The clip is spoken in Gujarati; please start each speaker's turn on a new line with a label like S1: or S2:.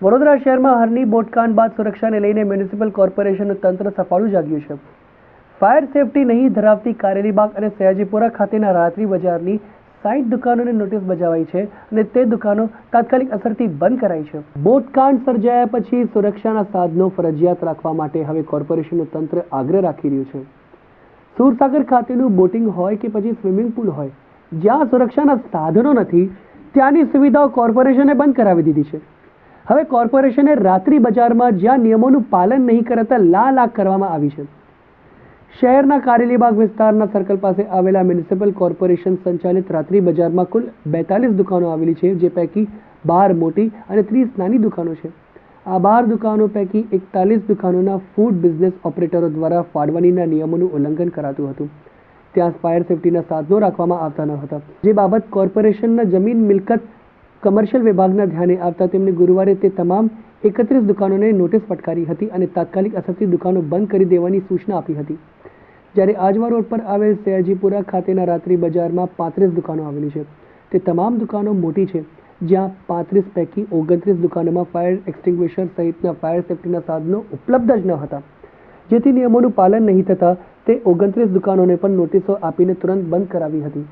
S1: વડોદરા શહેરમાં હરની બોટકાંડ બાદ સુરક્ષાને લઈને મ્યુનિસિપલ કોર્પોરેશનનું તંત્ર સફાળું જાગ્યું છે. ફાયર સેફટી નહીં ધરાવતી કારેલીબાગ અને સયાજીપુરા ખાતેના રાત્રિ બજારની સાઈઠ દુકાનોને નોટિસ બજાવાઈ છે અને તે દુકાનો તાત્કાલિક અસરથી બંધ કરાઈ છે. બોટકાંડ સર્જાયા પછી સુરક્ષાના સાધનો ફરજિયાત રાખવા માટે હવે કોર્પોરેશનનું તંત્ર આગ્રહ રાખી રહ્યું છે. સુરસાગર ખાતેનું બોટિંગ હોય કે પછી સ્વિમિંગ પુલ હોય, જ્યાં સુરક્ષાના સાધનો નથી, ત્યાંની સુવિધાઓ કોર્પોરેશને બંધ કરાવી દીધી છે. હવે કોર્પોરેશને રાત્રિ બજારમાં જ્યાં નિયમોનું પાલન નહીં કરાતા લાલ આગ કરવામાં આવી છે. શહેરના કારેલીબાગ વિસ્તારના સર્કલ પાસે આવેલા મ્યુનિસિપલ કોર્પોરેશન સંચાલિત રાત્રિ બજારમાં કુલ બેતાલીસ દુકાનો આવેલી છે, જે પૈકી બાર મોટી અને ત્રીસ નાની દુકાનો છે. આ બાર દુકાનો પૈકી એકતાલીસ દુકાનોના ફૂડ બિઝનેસ ઓપરેટરો દ્વારા ફાળવણીના નિયમોનું ઉલ્લંઘન કરાતું હતું. ત્યાં ફાયર સેફટીના સાધનો રાખવામાં આવતા ન હતા. જે બાબત કોર્પોરેશનના જમીન મિલકત કમર્શિયલ વિભાગના ધ્યાને આવતા તેમણે ગુરુવારે તે તમામ એકત્રીસ દુકાનોને નોટિસ ફટકારી હતી અને તાત્કાલિક અસરથી દુકાનો બંધ કરી દેવાની સૂચના આપી હતી. જ્યારે આજવા રોડ પર આવેલ સયાજીપુરા ખાતેના રાત્રિ બજારમાં પાંત્રીસ દુકાનો આવેલી છે. તે તમામ દુકાનો મોટી છે, જ્યાં પાંત્રીસ પૈકી ઓગણત્રીસ દુકાનોમાં ફાયર એક્સટિંગ્વિશર સહિતના ફાયર સેફટીના સાધનો ઉપલબ્ધ જ ન હતા. જેથી નિયમોનું પાલન નહીં થતાં તે ઓગણત્રીસ દુકાનોને પણ નોટિસો આપીને તુરંત બંધ કરાવી હતી.